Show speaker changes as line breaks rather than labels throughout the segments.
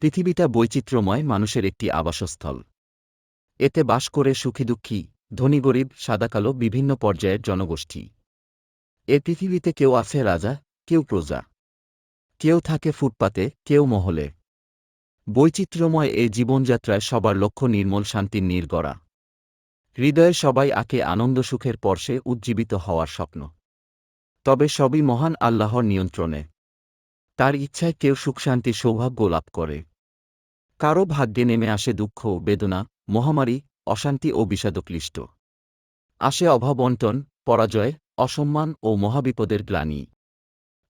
পৃথিবীটা বৈচিত্র্যময় মানুষের একটি আবাসস্থল। এতে বাস করে সুখী দুঃখী ধনী গরিব, সাদাকালো বিভিন্ন পর্যায়ের জনগোষ্ঠী। এ পৃথিবীতে কেউ আছে রাজা, কেউ প্রজা। কেউ থাকে ফুটপাতে, কেউ মহলে। বৈচিত্র্যময় এই জীবনযাত্রায় সবার লক্ষ্য নির্মল শান্তির নির্গড়া হৃদয়ে সবাই আঁকে আনন্দ সুখের পর্শে উজ্জীবিত হওয়ার স্বপ্ন। তবে সবই মহান আল্লাহর নিয়ন্ত্রণে। তার ইচ্ছায় কেউ সুখশান্তি সৌভাগ্য লাভ করে। কারও ভাগ্যে নেমে আসে দুঃখ বেদনা, মহামারী, অশান্তি ও বিষাদক্লিষ্ট। আসে অভাবন্টন পরাজয়, অসম্মান ও মহাবিপদের গ্লানি।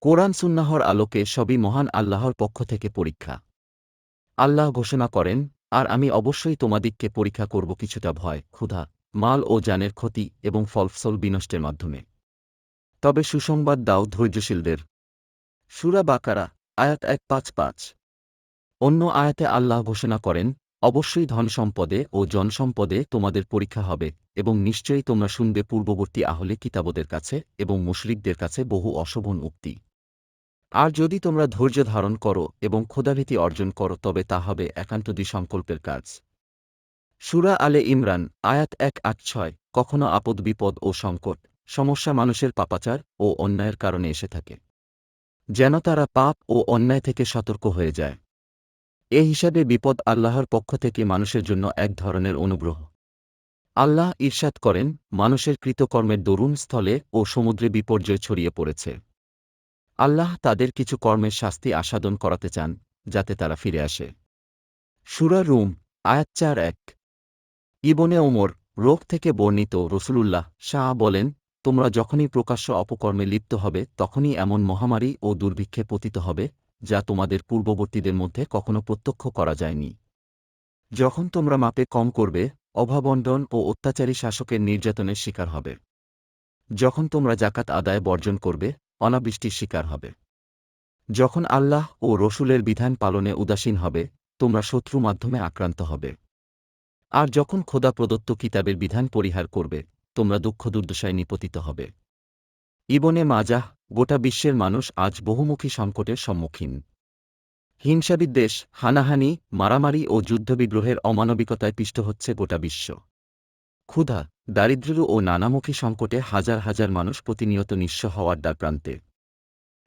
কোরআন সুন্নাহর আলোকে সবই মহান আল্লাহর পক্ষ থেকে পরীক্ষা। আল্লাহ ঘোষণা করেন, আর আমি অবশ্যই তোমাদিগকে পরীক্ষা করব কিছুটা ভয়, ক্ষুধা, মাল ও জানের ক্ষতি এবং ফলফসল বিনষ্টের মাধ্যমে। তবে সুসংবাদ দাও ধৈর্যশীলদের। সুরা বাকারা, আয়াত এক পাঁচ পাঁচ। অন্য আয়াতে আল্লাহ ঘোষণা করেন, অবশ্যই ধনসম্পদে ও জনসম্পদে তোমাদের পরীক্ষা হবে এবং নিশ্চয়ই তোমরা শুনবে পূর্ববর্তী আহলে কিতাবদের কাছে এবং মুশরিকদের কাছে বহু অশোভন উক্তি। আর যদি তোমরা ধৈর্য ধারণ করো এবং ক্ষোধাভীতি অর্জন করো, তবে তা হবে একান্ত সংকল্পের কাজ। সুরা আলে ইমরান, আয়াত এক আট ছয়, কখনো আপদ, বিপদ ও সংকট, সমস্যা মানুষের পাপাচার ও অন্যায়ের কারণে এসে থাকে। যেন তারা পাপ ও অন্যায় থেকে সতর্ক হয়ে যায়। এ হিসাবে বিপদ আল্লাহর পক্ষ থেকে মানুষের জন্য এক ধরনের অনুগ্রহ। আল্লাহ ঈর্ষাদ করেন, মানুষের কৃতকর্মের দরুণ স্থলে ও সমুদ্রে বিপর্যয় ছড়িয়ে পড়েছে। আল্লাহ তাদের কিছু কর্মের শাস্তি আস্বাদন করাতে চান, যাতে তারা ফিরে আসে। সুরা রুম, আয়াত চার এক। ইবনে ওমর, রোগ থেকে বর্ণিত রসুলুল্লাহ শাহ বলেন, তোমরা যখনই প্রকাশ্য অপকর্মে লিপ্ত হবে, তখনই এমন মহামারী ও দুর্ভিক্ষে পতিত হবে যা তোমাদের পূর্ববর্তীদের মধ্যে কখনো প্রত্যক্ষ করা যায়নি। যখন তোমরা মাপে কম করবে অভাবন্ডন ও অত্যাচারী শাসকের নির্যাতনের শিকার হবে। যখন তোমরা জাকাত আদায় বর্জন করবে, অনাবৃষ্টির শিকার হবে। যখন আল্লাহ ও রসুলের বিধান পালনে উদাসীন হবে, তোমরা শত্রু মাধ্যমে আক্রান্ত হবে। আর যখন খোদা প্রদত্ত কিতাবের বিধান পরিহার করবে, তোমরা দুঃখ দুর্দশায় নিপতিত হবে। ইবনে মাজাহ গোটা বিশ্বের মানুষ আজ বহুমুখী সংকটের সম্মুখীন। হিংসাবিদ্বেষ হানাহানি, মারামারি ও যুদ্ধবিগ্রহের অমানবিকতায় পিষ্ট হচ্ছে গোটা বিশ্ব। ক্ষুধা, দারিদ্র্য ও নানামুখী সংকটে হাজার হাজার মানুষ প্রতিনিয়ত নিঃস্ব হওয়ার দ্বার প্রান্তে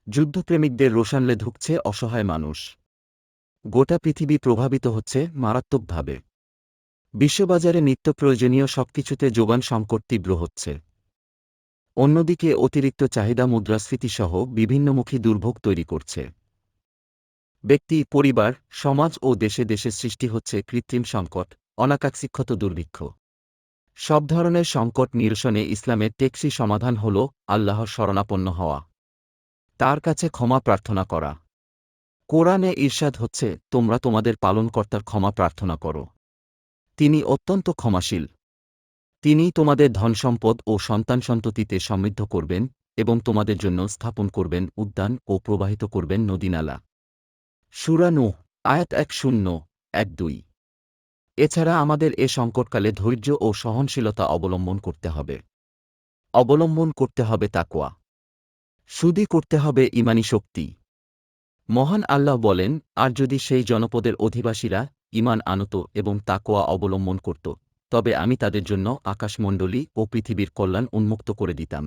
যুদ্ধপ্রেমিকদের রোশানলে ধুকছে অসহায় মানুষ। গোটা পৃথিবী প্রভাবিত হচ্ছে মারাত্মকভাবে। বিশ্ববাজারে নিত্য প্রয়োজনীয় সবকিছুতে যোগান সংকট তীব্র হচ্ছে। অন্যদিকে, অতিরিক্ত চাহিদা মুদ্রাস্ফীতিসহ বিভিন্নমুখী দুর্ভোগ তৈরি করছে। ব্যক্তি, পরিবার, সমাজ ও দেশে দেশে সৃষ্টি হচ্ছে কৃত্রিম সংকট অনাকাঙ্ক্ষিত দুর্ভিক্ষ। সব ধরনের সংকট নিরসনে ইসলামের টেকসি সমাধান হল আল্লাহর শরণাপন্ন হওয়া। তার কাছে ক্ষমা প্রার্থনা করা। কোরআনে ঈর্ষাদ হচ্ছে, তোমরা তোমাদের পালনকর্তার ক্ষমা প্রার্থনা করো। তিনি অত্যন্ত ক্ষমাশীল। তিনি তোমাদের ধনসম্পদ ও সন্তান সন্ততিতে সমৃদ্ধ করবেন এবং তোমাদের জন্য স্থাপন করবেন উদ্যান ও প্রবাহিত করবেন নদীনালা। সুরানু আয়াত এক শূন্য, এক দুই। এছাড়া আমাদের এ সংকটকালে ধৈর্য ও সহনশীলতা অবলম্বন করতে হবে। অবলম্বন করতে হবে তাকোয়া সুদি করতে হবে ইমানি শক্তি। মহান আল্লাহ বলেন, আর যদি সেই জনপদের অধিবাসীরা ইমান আনত এবং তাকোয়া অবলম্বন করত তবে আমি তাদের জন্য আকাশমণ্ডলী ও পৃথিবীর কল্যাণ উন্মুক্ত করে দিতাম।